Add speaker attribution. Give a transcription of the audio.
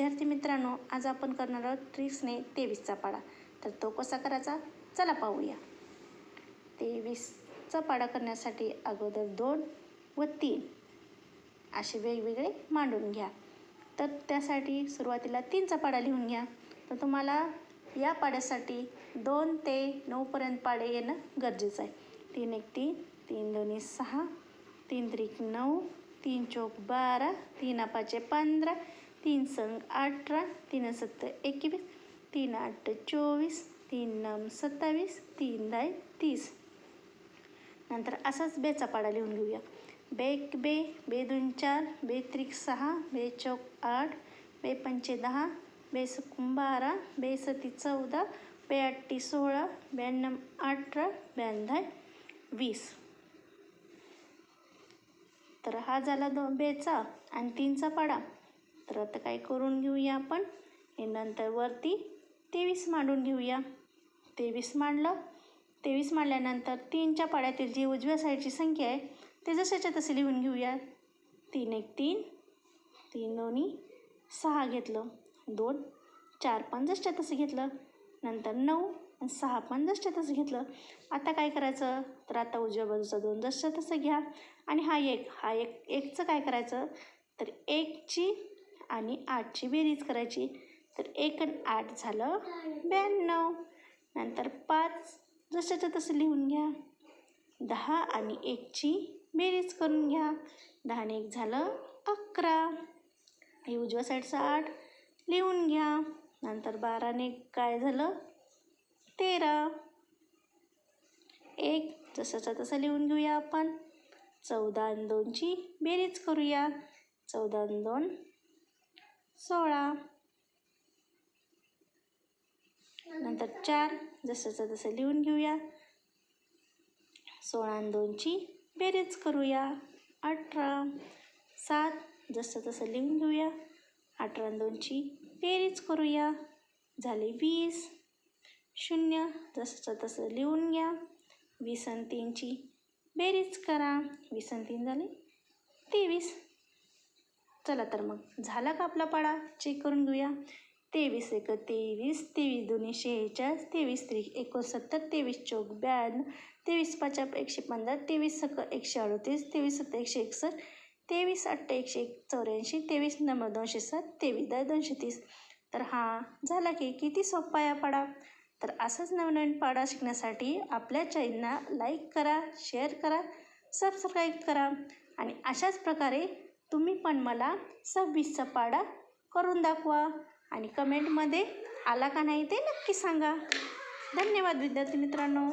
Speaker 1: विद्यार्थी मित्रांनो आज आपण करणार आहोत ट्रिक्सने तेवीसचा पाडा. तर तो कसा करायचा? चला पाहूया. तेवीसचा पाडा करण्यासाठी अगोदर दोन व तीन असे वेगवेगळे मांडून घ्या. तर त्यासाठी सुरुवातीला तीनचा पाडा लिहून घ्या. तर तुम्हाला या पाड्यासाठी दोन ते नऊपर्यंत पाडे येणं गरजेचं आहे. तीन एक तीन तीन दोन्ही सहा तीन त्रिक नऊ तीन चौक बारा तीन अपाचे पंधरा तीन संग अठरा तीन सत्तर एकवीस तीन आठ चोवीस तीन नम सत्तावीस तीन दाय तीस. नंतर असाच बेचा पाडा लिहून घेऊया. बे एक बे बे दोन चार बे त्रिक सहा बे चौक आठ बे पंचे दहा बे सुकुम बारा बे सती चौदा बे अठ्ठी सोळा ब्याण्णव अठरा ब्याण्णव वीस. तर हा झाला दो बेचा आणि तीनचा पाडा. तर आता काय करून घेऊया आपण. हे नंतर वरती तेवीस मांडून घेऊया. तेवीस मांडलं. तेवीस मांडल्यानंतर तीनच्या पाड्यातील जी उजव्या साईडची संख्या आहे ते जशाच्या तसे लिहून घेऊया. तीन एक तीन तीन दोन्ही सहा घेतलं. दोन चार पण जसच्या तसं घेतलं. नंतर नऊ आणि सहा पण जसच्या तसं घेतलं. आता काय करायचं? तर आता उजव्या बाजूचा दोन जसच्या तसं घ्या. आणि हा एक हा एक एकचं काय करायचं? तर एकची आणि आठची बेरीज करायची. तर एक आणि आठ झालं ब्याण्णव. नंतर पाच जशाच्या तसं लिहून घ्या. दहा आणि एकची बेरीज करून घ्या. दहा आणि एक झालं अकरा. हे उजव्या साईडचं आठ लिहून घ्या. नंतर बाराने काय झालं? तेरा. एक जसंच्या तसं लिहून घेऊया आपण. चौदा आणि दोनची बेरीज करूया. चौदा आणि दोन सोळा. नंतर चार जसंचं तसं लिहून घेऊया. सोळा दोनची बेरीज करूया. अठरा. सात जसं तसं लिहून घेऊया. अठरा दोनची बेरीज करूया. झाले वीस. शून्य जसंचं तसं लिहून घ्या. वीस आणि तीनची बेरीज करा. वीस आणि तीन झाले तेवीस. चला तर मग. झाला का आपला पाडा? चेक करून घेऊया. तेवीस एक तेवीस तेवीस दोन्ही शेहेचाळीस तेवीस त्रिक एकोणसत्तर तेवीस चौक ब्याण्णव तेवीस पाचा एकशे पंधरा तेवीस सक एकशे अडतीस तेवीस सत्तर एकशे एकसष्ट तेवीस अठ्ठा एकशे एक चौऱ्याऐंशी तेवीस नंबर दोनशे सात तेवीस दहा दोनशे तीस. तर हा झाला की किती सोपा या पाडा? तर असंच नवनवीन पाडा शिकण्यासाठी आपल्या चॅनलला लाईक करा शेअर करा सबस्क्राईब करा आणि अशाच प्रकारे तुम्ही पण मला सव्वीसचा पाडा करून दाखवा. आणि कमेंटमध्ये आला का नाही ते नक्की सांगा. धन्यवाद विद्यार्थी मित्रांनो.